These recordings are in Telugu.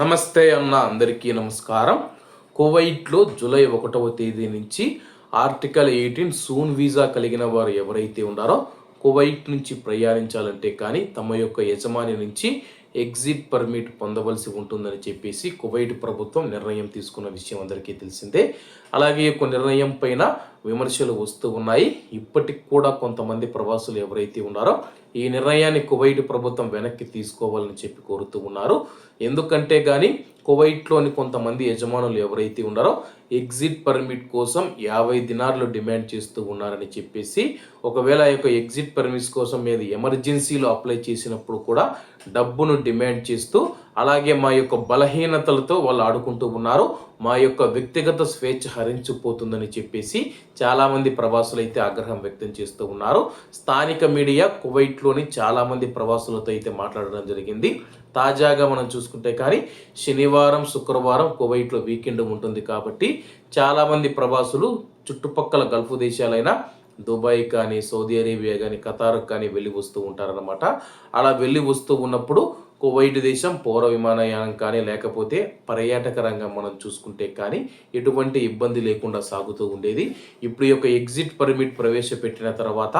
నమస్తే అన్న అందరికీ నమస్కారం. కువైట్లో జూలై ఒకటవ తేదీ నుంచి ఆర్టికల్ ఎయిటీన్ సూన్ వీసా కలిగిన వారు ఎవరైతే ఉన్నారో కువైట్ నుంచి ప్రయాణించాలంటే కానీ తమ యొక్క యజమాని నుంచి ఎగ్జిట్ పర్మిట్ పొందవలసి ఉంటుందని చెప్పేసి కువైట్ ప్రభుత్వం నిర్ణయం తీసుకున్న విషయం అందరికీ తెలిసిందే. అలాగే ఈ యొక్క నిర్ణయం పైన విమర్శలు వస్తూ ఉన్నాయి. ఇప్పటికి కూడా కొంతమంది ప్రవాసులు ఎవరైతే ఉన్నారో ఈ నిర్ణయాన్ని కువైట్ ప్రభుత్వం వెనక్కి తీసుకోవాలని చెప్పి కోరుతూ ఉన్నారు. ఎందుకంటే కానీ కువైట్లోని కొంతమంది యజమానులు ఎవరైతే ఉన్నారో ఎగ్జిట్ పర్మిట్ కోసం యాభై దినార్లు డిమాండ్ చేస్తూ ఉన్నారని చెప్పేసి ఒకవేళ ఆ యొక్క ఎగ్జిట్ పర్మిట్స్ కోసం మీద ఎమర్జెన్సీలో అప్లై చేసినప్పుడు కూడా డబ్బును డిమాండ్ చేస్తూ అలాగే మా యొక్క బలహీనతలతో వాళ్ళు ఆడుకుంటూ ఉన్నారు. మా యొక్క వ్యక్తిగత స్వేచ్ఛ హరించిపోతుందని చెప్పేసి చాలామంది ప్రవాసులు అయితే ఆగ్రహం వ్యక్తం చేస్తూ ఉన్నారు. స్థానిక మీడియా కువైట్లోని చాలామంది ప్రవాసులతో అయితే మాట్లాడడం జరిగింది. తాజాగా మనం చూసుకుంటే కానీ శనివారం శుక్రవారం కువైట్లో వీకెండ్ ఉంటుంది కాబట్టి చాలామంది ప్రవాసులు చుట్టుపక్కల గల్ఫ్ దేశాలైన దుబాయ్ కానీ సౌదీ అరేబియా కానీ ఖతార్ కానీ వెళ్ళి వస్తూ ఉంటారనమాట అలా వెళ్ళి వస్తూ ఉన్నప్పుడు కువైట్ దేశం పౌర విమానయానం కానీ లేకపోతే పర్యాటక రంగం మనం చూసుకుంటే కానీ ఎటువంటి ఇబ్బంది లేకుండా సాగుతూ ఉండేది. ఇప్పుడు యొక్క ఎగ్జిట్ పర్మిట్ ప్రవేశపెట్టిన తర్వాత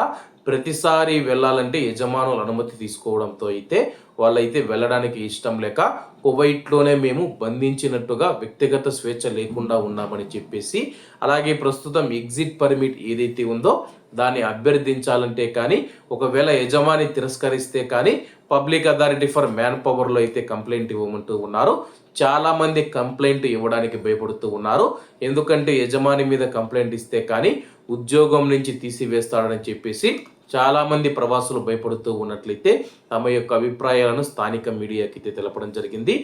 ప్రతిసారి వెళ్ళాలంటే యజమానుల అనుమతి తీసుకోవడంతో అయితే వాళ్ళైతే వెళ్ళడానికి ఇష్టం లేక కువైట్లోనే మేము బంధించినట్టుగా వ్యక్తిగత స్వేచ్ఛ లేకుండా ఉన్నామని చెప్పేసి అలాగే ప్రస్తుతం ఎగ్జిట్ పర్మిట్ ఏదైతే ఉందో దాన్ని అభ్యర్థించాలంటే కానీ ఒకవేళ యజమాని తిరస్కరిస్తే కానీ పబ్లిక్ అథారిటీ ఫర్ మ్యాన్ పవర్లో అయితే కంప్లైంట్ ఇవ్వమంటూ ఉన్నారు. చాలామంది కంప్లైంట్ ఇవ్వడానికి భయపడుతూ ఉన్నారు. ఎందుకంటే యజమాని మీద కంప్లైంట్ ఇస్తే కానీ ఉద్యోగం నుంచి తీసివేస్తాడని చెప్పేసి చాలామంది ప్రవాసులు భయపడుతూ ఉన్నట్లయితే తమ యొక్క అభిప్రాయాలను స్థానిక మీడియాకి అయితే తెలపడం జరిగింది.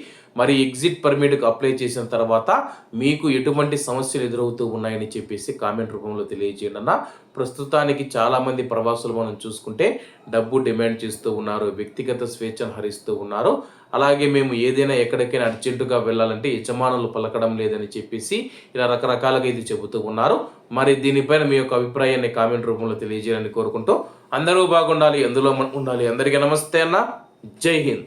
మరి ఎగ్జిట్ పర్మిట్కు అప్లై చేసిన తర్వాత మీకు ఎటువంటి సమస్యలు ఎదురవుతూ ఉన్నాయని చెప్పేసి కామెంట్ రూపంలో తెలియజేయండి అన్న. ప్రస్తుతానికి చాలామంది ప్రవాసులు మనం చూసుకుంటే డబ్బు డిమాండ్ చేస్తూ ఉన్నారు వ్యక్తిగత స్వేచ్ఛను హరిస్తూ ఉన్నారు. అలాగే మేము ఏదైనా ఎక్కడికైనా అర్జెంటుగా వెళ్ళాలంటే యజమానులు పలకడం లేదని చెప్పేసి ఇలా రకరకాలుగా ఇది చెబుతూ ఉన్నారు. మరి దీనిపైన మీ యొక్క అభిప్రాయాన్ని కామెంట్ రూపంలో తెలియజేయాలని కోరుకుంటూ అందరూ బాగుండాలి ఎందులో మనం ఉండాలి. అందరికీ నమస్తే అన్న. జై హింద్.